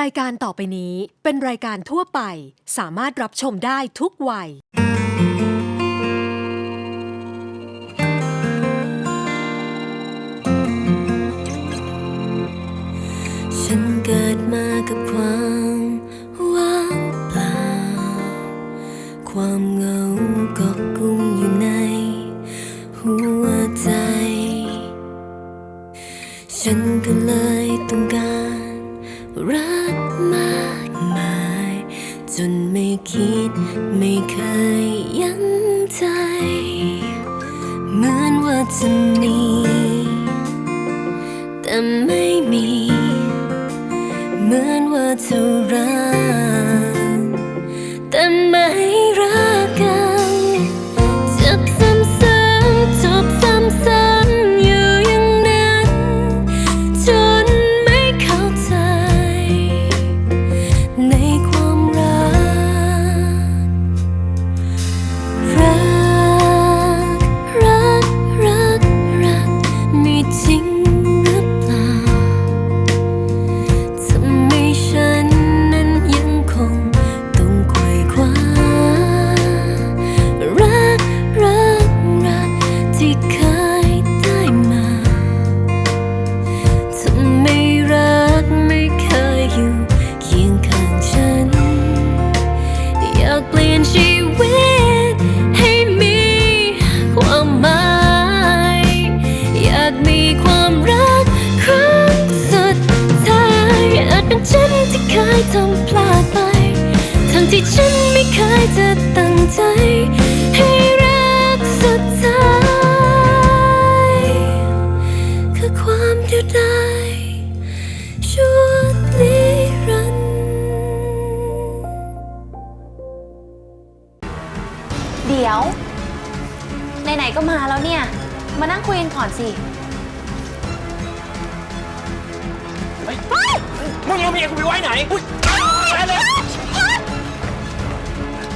รายการต่อไปนี้เป็นรายการทั่วไป สามารถรับชมได้ทุกวัย ฉันเกิดมากับความว่างเปล่า ความเหงาเกาะกุมอยู่ในหัวใจ ฉันก็เลยต้องการ ไม่เคยยั้งใจ เหมือนว่าจะมี แต่ไม่มี เหมือนว่าจะรัก ๆก็มาแล้วเนี่ย มานั่งคุยกันก่อนสิมึงเอาเมียกูไปไว้ไหนอุ๊ยไปเลย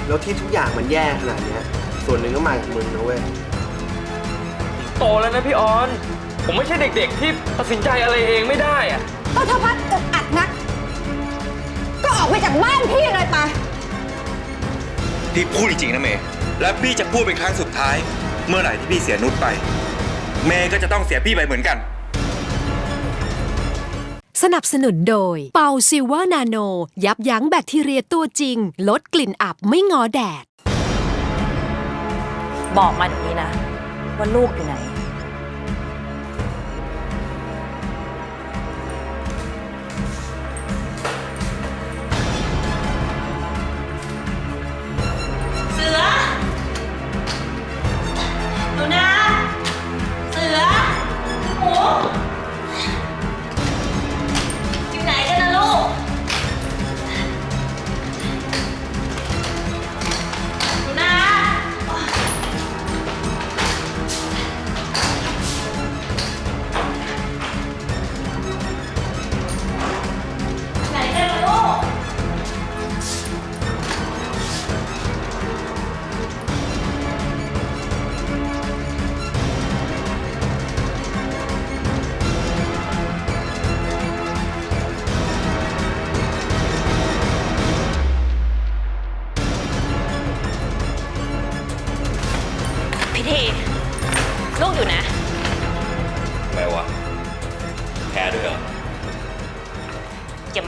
แล้วที่ทุกอย่างมันแย่ขนาดเนี้ย ส่วนหนึ่งก็มาจากมึงนะเว้ย โตแล้วนะพี่ออน ผมไม่ใช่เด็กๆ ที่ตัดสินใจอะไรเองไม่ได้อะก็ถ้าพัดอัดนัก ก็ออกไปจากบ้านพี่เลยไปพี่พูดจริงๆนะเมย์และพี่จะพูดเป็นครั้งสุดท้าย เมื่อไหร่ที่พี่เสียนุชไป เมย์ก็จะต้องเสียพี่ไปเหมือนกัน สนับสนุนโดย เปาซิลเวอร์นาโน ยับยั้งแบคทีเรียตัวจริง ลดกลิ่นอับไม่งอแดด บอกมาเดี๋ยวนี้นะ ว่าลูกอยู่ไหน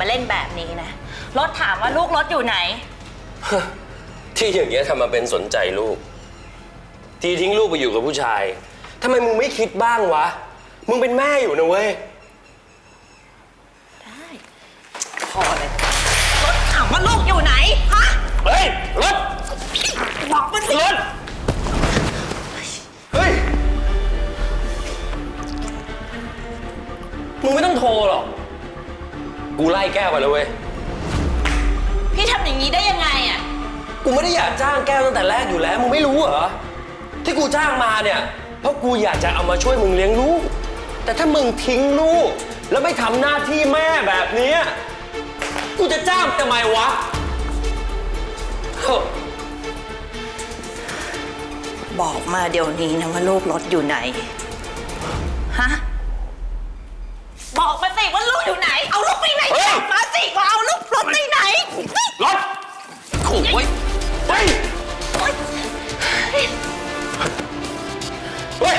มาเล่นแบบนี้นะ รถถามว่าลูกรถอยู่ไหน ที่อย่างเงี้ยทำมาเป็นสนใจลูก ทีทิ้งลูกไปอยู่กับผู้ชายทำไมมึงไม่คิดบ้างวะ มึงเป็นแม่อยู่นะเว้ย ได้ พอเลย รถถามว่าลูกอยู่ไหน ฮะ เฮ้ย รถ บอกมันสิ รถ เฮ้ย มึงไม่ต้องโทรหรอก กูไล่แก้วไปแล้วเว้ย พี่ทำอย่างนี้ได้ยังไงอะ กูไม่ได้อยากจ้างแก้วตั้งแต่แรกอยู่แล้ว มึงไม่รู้เหรอ ที่กูจ้างมาเนี่ย เพราะกูอยากจะเอามาช่วยมึงเลี้ยงลูก แต่ถ้ามึงทิ้งลูก แล้วไม่ทำหน้าที่แม่แบบเนี้ยกูจะจ้างทำไมวะเฮ้อบอกมาเดี๋ยวนี้นะว่าลูกรถอยู่ไหน ฮะ บอกมาสิว่าลูกอยู่ไหน สิว่าเอาลูกรถไปไหนรถโอ้ยเฮ้ยเฮ้ย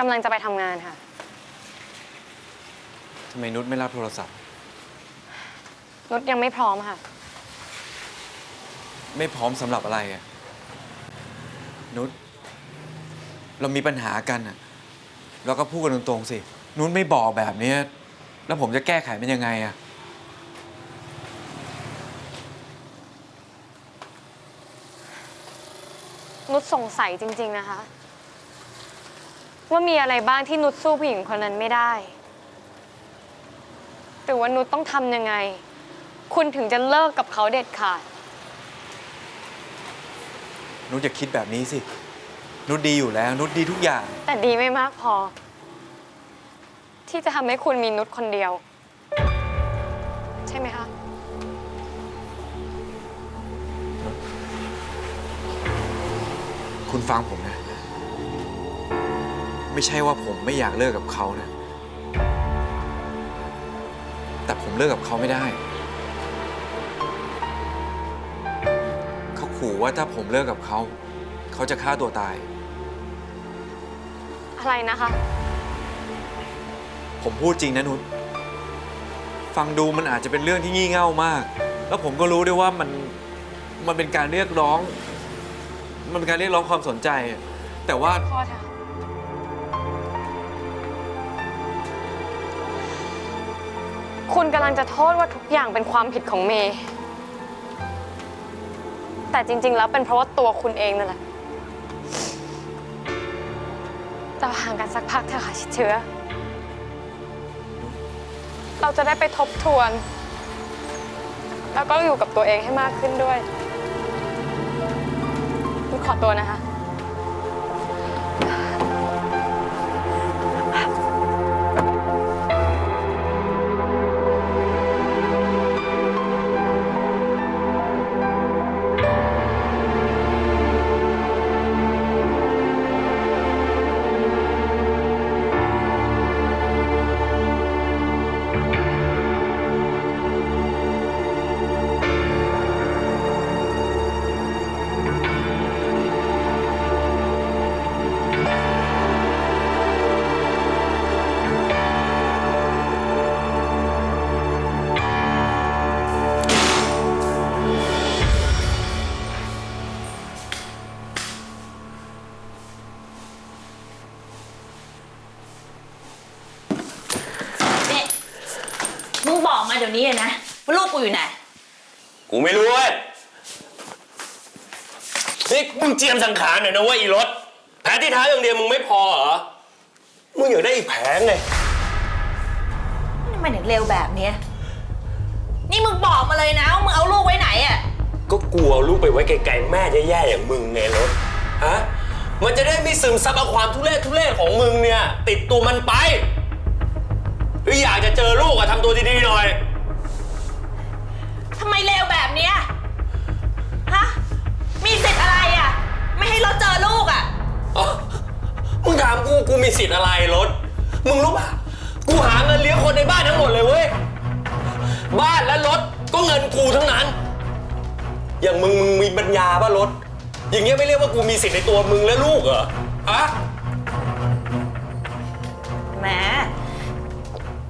กำลังจะไปทำงานค่ะ ทำไมนุชไม่รับโทรศัพท์ นุชยังไม่พร้อมค่ะ ไม่พร้อมสำหรับอะไรอะนุชเรามีปัญหากันอะเราก็พูดกันตรงๆสิ นุชไม่บอกแบบเนี้ยแล้วผมจะแก้ไขมันยังไงอะนุชสงสัยจริง ๆ นะคะ ว่ามีอะไรบ้างที่นุชสู้ผู้หญิงคนนั้นไม่ได้แต่ว่านุชต้องทำยังไง คุณถึงจะเลิกกับเขาเด็ดขาด นุชอย่าคิดแบบนี้สิ นุชดีอยู่แล้ว นุชดีทุกอย่าง แต่ดีไม่มากพอ ที่จะทำให้คุณมีนุชคนเดียว ใช่ไหมคะคุณฟังผมนะ ไม่ใช่ว่าผมไม่อยากเลิกกับเขานะ แต่ผมเลิกกับเขาไม่ได้ เขาขู่ว่าถ้าผมเลิกกับเขา เขาจะฆ่าตัวตาย อะไรนะคะ ผมพูดจริงนะนุชฟังดูมันอาจจะเป็นเรื่องที่งี่เง่ามาก แล้วผมก็รู้ด้วยว่ามันมันเป็นการเรียกร้อง มันเป็นการเรียกร้องความสนใจ แต่ว่าพ่อเถอะ คุณกำลังจะโทษว่าทุกอย่างเป็นความผิดของเมย์ แต่จริง ๆ แล้วเป็นเพราะว่าตัวคุณเองนั่นแหละเราห่างกันสักพักเถอะค่ะชิดเชื้อ เราจะได้ไปทบทวน แล้วก็อยู่กับตัวเองให้มากขึ้นด้วยขอตัวนะคะ บอกมาเดี๋ยวนี้เลยนะว่าลูกกูอยู่ไหน กูไม่รู้เว้ยนี่มึงเจียมสังขารหน่อยนะเว่าอีรถ แผลที่เท้าอย่างเดียวมึงไม่พอเหรอ มึงอยากได้อีกแผลไง ทำไมถึงเร็วแบบเนี้ยนี่มึงบอกมาเลยนะว่ามึงเอาลูกไว้ไหนอะก็กลัวลูกไปไว้ไกลๆแม่แย่ๆอย่างมึงไงรถ ฮะ มันจะได้ไม่ซึมซับเอาความทุเรศทุเรศของมึงเนี่ย ติดตัวมันไป หรืออยากจะเจอลูกอะทำตัวดีๆหน่อย ทำไมเร็วแบบเนี้ยฮะ มีสิทธิ์อะไรอะไม่ให้เราเจอลูกอะอ๋อมึงถามกู กูมีสิทธิ์อะไรรถ มึงรู้ป่ะ กูหาเงินเลี้ยงคนในบ้านทั้งหมดเลยเว้ย บ้านและรถก็เงินกูทั้งนั้น อย่างมึงมึงมีปัญญาป่ะรถ อย่างเงี้ยไม่เรียกว่ากูมีสิทธิ์ในตัวมึงและลูกเหรออะแหม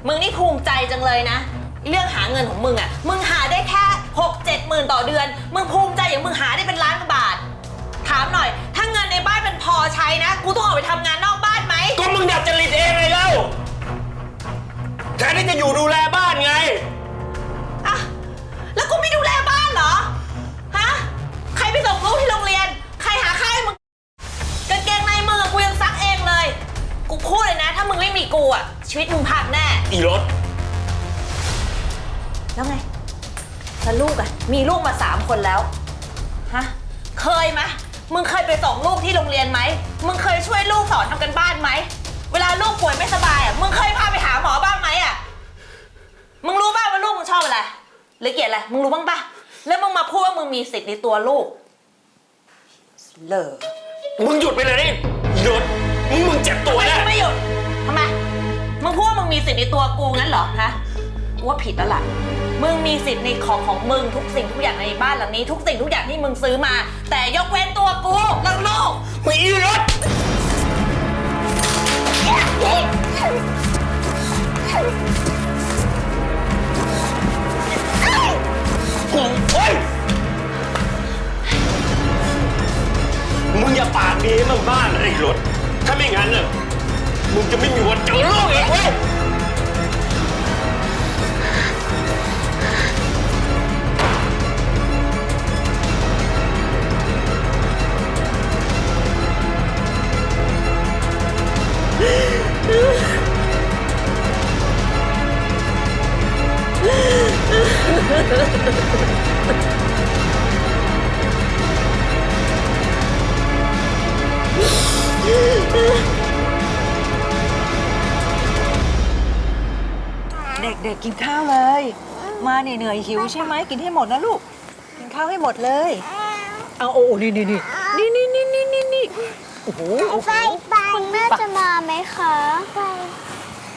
มึงนี่ภูมิใจจังเลยนะ เรื่องหาเงินของมึงอะมึงหาได้แค่หกเจ็ดหมื่นต่อเดือน มึงภูมิใจอย่างมึงหาได้เป็นล้านกว่าบาท ถามหน่อย ถ้าเงินในบ้านมันพอใช้นะ กูต้องออกไปทำงานนอกบ้านไหม ก็มึงดัดจริตเองไงเล่าแทนที่จะอยู่ดูแลบ้านไง อะแล้วกูไม่ดูแลบ้านเหรอ ฮะ ใครไปส่งลูกที่โรงเรียน ใครหาข้าวให้มึง กางเกงในมึงอะกูยังซักเองเลย กูพูดเลยนะ ถ้ามึงไม่มีกูอะ ชีวิตมึงพังแน่ อีรถ แล้วไง แล้วลูกอะมีลูกมาสามคนแล้ว ฮะ เคยไหมมึงเคยไปส่งลูกที่โรงเรียนไหม มึงเคยช่วยลูกสอนทำกันบ้านไหม เวลาลูกป่วยไม่สบายอะมึงเคยพาไปหาหมอบ้างไหมอะมึงรู้ป่ะว่าลูกมึงชอบอะไร หรือเกลียดอะไร มึงรู้บ้างป่ะแล้วมึงมาพูดว่ามึงมีสิทธิ์ในตัวลูกเหลอมึงหยุดไปเลยดิหยุดมึงมึงเจ็บตัวไม่แน่ไม่หยุด สิทธิ์ในตัวกูงั้นเหรอฮะกูว่าผิดแล้วล่ะ มึงมีสิทธิ์ในของของมึงทุกสิ่งทุกอย่างในบ้านหลังนี้ ทุกสิ่งทุกอย่างที่มึงซื้อมา แต่ยกเว้นตัวกูแล้วลูกมึงอีรถโอ้ยมึงอย่าปากดีให้มันบ้านไอ้รถถ้าไม่งั้นน่ะมึงจะไม่มีวันเจอลูกอีกเว้ย เด็กๆกินข้าวเลย มาเหนื่อยหิวใช่ไหมกินให้หมดนะลูก กินข้าวให้หมดเลย เอาโอ้นี่นี่นี่นี่นี่นี่นี่นี่โอ้โหไปไปคุณแม่จะมาไหมคะไป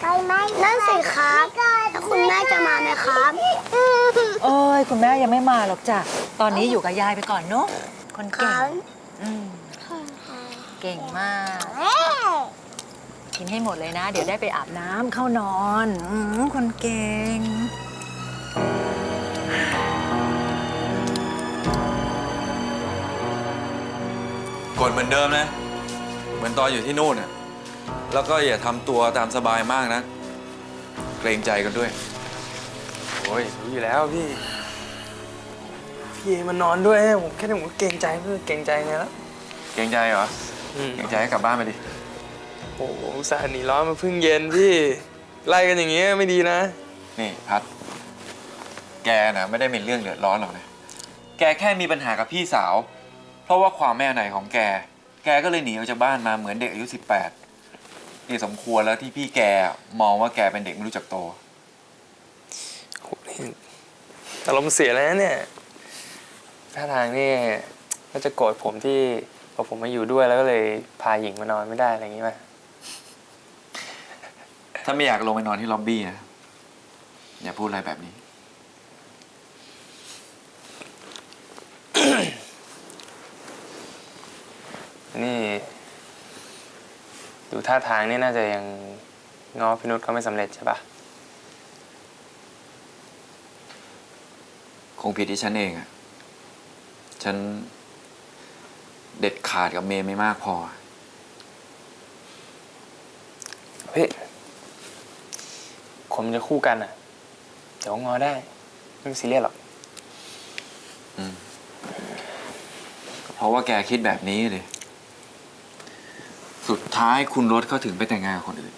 ไปไหมนั่นสิครับแล้วคุณแม่จะมาไหมครับเอ้ยคุณแม่ยังไม่มาหรอกจ้ะตอนนี้อยู่กับยายไปก่อนเนาะคนคเก่รังบอืมเก่งมาก กินให้หมดเลยนะ เดี๋ยวได้ไปอาบน้ำเข้านอนอืมคนเก่ง กดเหมือนเดิมนะ เหมือนตอนอยู่ที่นู่นน่ะ แล้วก็อย่าทำตัวตามสบายมากนะ เกรงใจกันด้วย โอ้ยรู้อยู่แล้วพี่ พี่เอมันนอนด้วยผมแค่ผมก็เกรงใจเพื่อเกรงใจไงแล้วเกรงใจเหรอ อืมเกรงใจให้กลับบ้านไปดิ โอ้โหอุตสาห์หนีร้อนมาเพิ่งเย็นพี่ ไล่กันอย่างเงี้ยไม่ดีนะ นี่พัด แกนะไม่ได้เป็นเรื่องเดือดร้อนหรอกนะ แกแค่มีปัญหากับพี่สาว เพราะว่าความแม่ไหนของแก แกก็เลยหนีออกจากบ้านมาเหมือนเด็กอายุ 18นี่สมควรแล้วที่พี่แกมองว่าแกเป็นเด็กไม่รู้จักโตโหนี่อารมณ์เสียแล้วนะเนี่ยท่าทางนี่ก็จะโกรธผมที่พอผมมาอยู่ด้วยแล้วก็เลยพาหญิงมานอนไม่ได้อะไรอย่างงี้ป่ะถ้าไม่อยากลงไปนอนที่ล็อบบี้นะอย่าพูดอะไรแบบนี้ นี่ ดูท่าทางนี่น่าจะยังง้อพินุษเขาไม่สำเร็จใช่ปะคงผิดที่ฉันเองอะฉันเด็ดขาดกับเมย์ไม่มากพอ เฮ้ยคนมันจะคู่กันอะเดี๋ยวง้อได้ ไม่ซีเรียสหรอกเพราะว่าแกคิดแบบนี้เลยสุด ท้ายคุณรถเขาถึงไปแต่งงานกับคนอื่น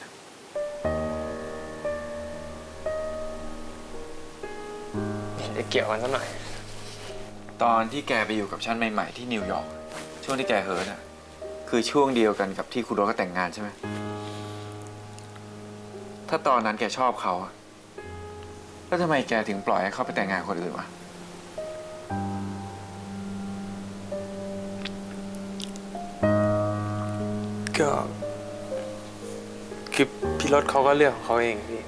เห็นจะเกี่ยวกันสักหน่อย ตอนที่แกไปอยู่กับฉันใหม่ๆที่นิวยอร์กช่วงที่แกเฮิร์ตอะคือช่วงเดียวกันกับที่คุณรถก็แต่งงานใช่ไหมถ้าตอนนั้นแกชอบเขาอะแล้วทำไมแกถึงปล่อยให้เขาไปแต่งงานกับคนอื่นวะ ก็คือพี่รถเขาก็เลือกของเขาเองพี่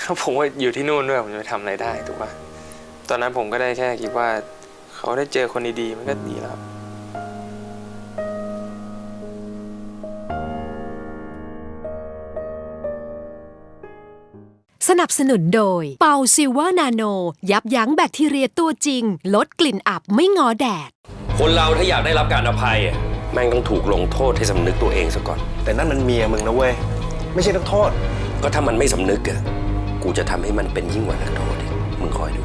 เขาผมว่าอยู่ที่นู่นด้วยผมจะไปทำอะไรได้ถูกปะตอนนั้นผมก็ได้แค่คิดว่า เขาได้เจอคนดีๆมันก็ดีแล้วสนับสนุนโดย เปาซิลเวอร์นาโน ยับยั้งแบคทีเรียตัวจริง ลดกลิ่นอับไม่งอแดด คนเราถ้าอยากได้รับการอภัยอะ แม่งต้องถูกลงโทษให้สำนึกตัวเองซะก่อน แต่นั่นมันเมียมึงนะเว้ย ไม่ใช่นักโทษ ก็ถ้ามันไม่สำนึกอะกูจะทำให้มันเป็นยิ่งกว่านักโทษอีกมึงคอยดู